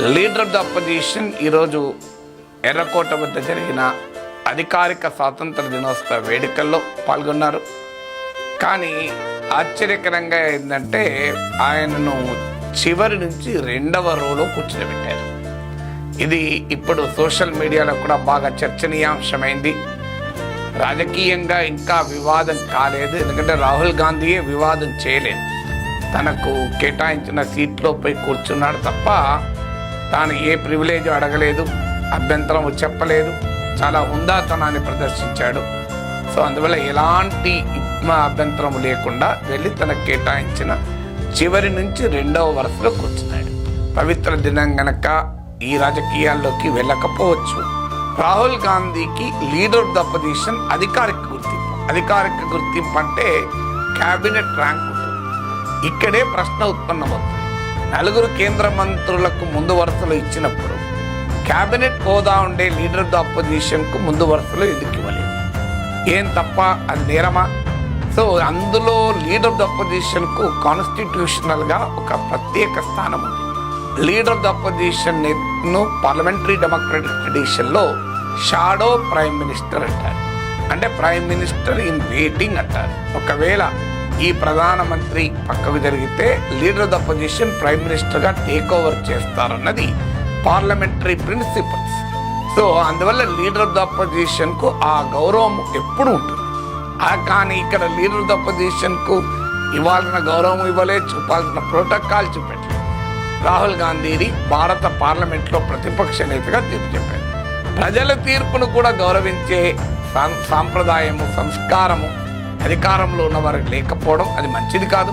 Leader of the opposition ఈరోజు ఎర్రకోట వద్ద జరిగిన అధికారిక స్వాతంత్ర దినోత్సవ వేడుకల్లో పాల్గొన్నారు. కానీ ఆశ్చర్యకరంగా ఏంటంటే ఆయనను చివరి నుంచి రెండవ రోలో కూర్చోబెట్టారు. ఇది ఇప్పుడు సోషల్ మీడియాలో కూడా బాగా చర్చనీయాంశమైంది. రాజకీయంగా ఇంకా వివాదం కాలేదు. ఎందుకంటే రాహుల్ గాంధీయే వివాదం చేయలేదు. తనకు కేటాయించిన సీట్లో పోయి కూర్చున్నాడు తప్ప తాను ఏ ప్రివిలేజ్ అడగలేదు అభ్యంతరం చెప్పలేదు చాలా హుందాతనాన్ని ప్రదర్శించాడు. సో అందువల్ల ఎలాంటి అభ్యంతరం లేకుండా వెళ్ళి తనకు కేటాయించిన చివరి నుంచి రెండవ వరుసలో కూర్చున్నాడు పవిత్ర దినం గనక ఈ రాజకీయాల్లోకి వెళ్ళకపోవచ్చు. రాహుల్ గాంధీకి లీడర్ ఆఫ్ ద అపోజిషన్ అధికారిక గుర్తింపు. అధికారిక గుర్తింపు అంటే క్యాబినెట్ ర్యాంక్ ఉంటుంది. ఇక్కడే ప్రశ్న ఉత్పన్నమవుతుంది. నలుగురు కేంద్ర మంత్రులకు ముందు వరుసలో ఇచ్చినప్పుడు క్యాబినెట్ హోదా ఉండే లీడర్ ఆఫ్ ద అపోజిషన్కు ముందు వరుసలో ఎందుకు ఇవ్వలేదు? ఏం తప్ప? అది నేరమా? సో అందులో లీడర్ ఆఫ్ ద అపోజిషన్కు కాన్స్టిట్యూషనల్గా ఒక ప్రత్యేక స్థానం ఉంది. Leader of the opposition parliamentary democratic ట్రెడిషన్లో shadow prime minister అంటారు. అంటే ప్రైమ్ మినిస్టర్ ఇన్ వెయిటింగ్ అంటారు. ఒకవేళ ఈ ప్రధానమంత్రి పక్కకు జరిగితే leader of the position prime మినిస్టర్గా టేక్ ఓవర్ చేస్తారన్నది పార్లమెంటరీ ప్రిన్సిపల్స్. సో అందువల్ల లీడర్ ఆఫ్ ద అపోజిషన్కు ఆ గౌరవం ఎప్పుడు ఉంటుంది. కానీ ఇక్కడ లీడర్ ఆఫ్ ద అపోజిషన్కు ఇవ్వాల్సిన గౌరవం ఇవ్వలేదు చూపాల్సిన ప్రోటోకాల్ చూపెట్టలేదు రాహుల్ గాంధీని భారత పార్లమెంట్లో ప్రతిపక్ష నేతగా తీర్పు చెప్పారు. ప్రజల తీర్పును కూడా గౌరవించే సాం- సాంప్రదాయము సంస్కారము అధికారంలో ఉన్నవారికి లేకపోవడం అది మంచిది కాదు.